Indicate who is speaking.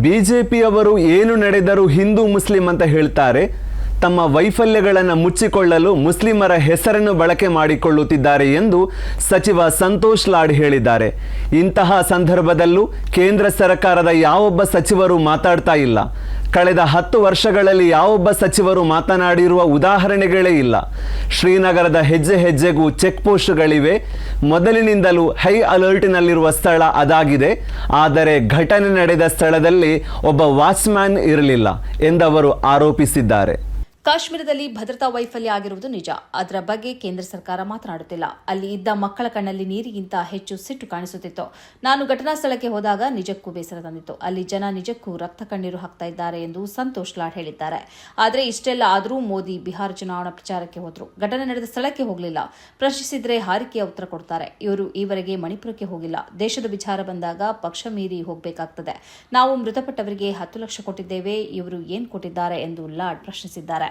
Speaker 1: ಬಿಜೆಪಿಯವರು ಏನು ನಡೆದರೂ ಹಿಂದೂ ಮುಸ್ಲಿಂ ಅಂತ ಹೇಳ್ತಾರೆ. ತಮ್ಮ ವೈಫಲ್ಯಗಳನ್ನು ಮುಚ್ಚಿಕೊಳ್ಳಲು ಮುಸ್ಲಿಮರ ಹೆಸರನ್ನು ಬಳಕೆ ಮಾಡಿಕೊಳ್ಳುತ್ತಿದ್ದಾರೆ ಎಂದು ಸಚಿವ ಸಂತೋಷ್ ಲಾಡ್ ಹೇಳಿದ್ದಾರೆ. ಇಂತಹ ಸಂದರ್ಭದಲ್ಲೂ ಕೇಂದ್ರ ಸರ್ಕಾರದ ಯಾವೊಬ್ಬ ಸಚಿವರು ಮಾತಾಡ್ತಾ ಇಲ್ಲ. ಕಳೆದ ಹತ್ತು ವರ್ಷಗಳಲ್ಲಿ ಯಾವೊಬ್ಬ ಸಚಿವರು ಮಾತನಾಡಿರುವ ಉದಾಹರಣೆಗಳೇ ಇಲ್ಲ. ಶ್ರೀನಗರದ ಹೆಜ್ಜೆ ಹೆಜ್ಜೆಗೂ ಚೆಕ್ ಪೋಸ್ಟ್ಗಳಿವೆ. ಮೊದಲಿನಿಂದಲೂ ಹೈ ಅಲರ್ಟ್ನಲ್ಲಿರುವ ಸ್ಥಳ ಅದಾಗಿದೆ. ಆದರೆ ಘಟನೆ ನಡೆದ ಸ್ಥಳದಲ್ಲಿ ಒಬ್ಬ ವಾಚ್ಮ್ಯಾನ್ ಇರಲಿಲ್ಲ ಎಂದವರು ಆರೋಪಿಸಿದ್ದಾರೆ.
Speaker 2: ಕಾಶ್ಮೀರದಲ್ಲಿ ಭದ್ರತಾ ವೈಫಲ್ಯ ಆಗಿರುವುದು ನಿಜ. ಅದರ ಬಗ್ಗೆ ಕೇಂದ್ರ ಸರ್ಕಾರ ಮಾತನಾಡುತ್ತಿಲ್ಲ. ಅಲ್ಲಿ ಇದ್ದ ಮಕ್ಕಳ ಕಣ್ಣಲ್ಲಿ ನೀರಿಗಿಂತ ಹೆಚ್ಚು ಸಿಟ್ಟು ಕಾಣಿಸುತ್ತಿತ್ತು. ನಾನು ಘಟನಾ ಸ್ಥಳಕ್ಕೆ ಹೋದಾಗ ನಿಜಕ್ಕೂ ಬೇಸರ ತಂದಿತ್ತು. ಅಲ್ಲಿ ಜನ ನಿಜಕ್ಕೂ ರಕ್ತ ಕಣ್ಣೀರು ಹಾಕ್ತಾ ಇದ್ದಾರೆ ಎಂದು ಸಂತೋಷ್ ಲಾಡ್ ಹೇಳಿದ್ದಾರೆ. ಆದರೆ ಇಷ್ಟೆಲ್ಲ ಆದರೂ ಮೋದಿ ಬಿಹಾರ ಚುನಾವಣಾ ಪ್ರಚಾರಕ್ಕೆ ಹೋದರು. ಘಟನೆ ನಡೆದ ಸ್ಥಳಕ್ಕೆ ಹೋಗಲಿಲ್ಲ. ಪ್ರಶ್ನಿಸಿದ್ರೆ ಹಾರಿಕೆಯ ಉತ್ತರ ಕೊಡ್ತಾರೆ. ಇವರು ಈವರೆಗೆ ಮಣಿಪುರಕ್ಕೆ ಹೋಗಿಲ್ಲ. ದೇಶದ ವಿಚಾರ ಬಂದಾಗ ಪಕ್ಷ ಮೀರಿ ಹೋಗಬೇಕಾಗ್ತದೆ. ನಾವು ಮೃತಪಟ್ಟವರಿಗೆ ಹತ್ತು ಲಕ್ಷ ಕೊಟ್ಟಿದ್ದೇವೆ. ಇವರು ಏನು ಕೊಟ್ಟಿದ್ದಾರೆ ಎಂದು ಲಾಡ್ ಪ್ರಶ್ನಿಸಿದ್ದಾರೆ.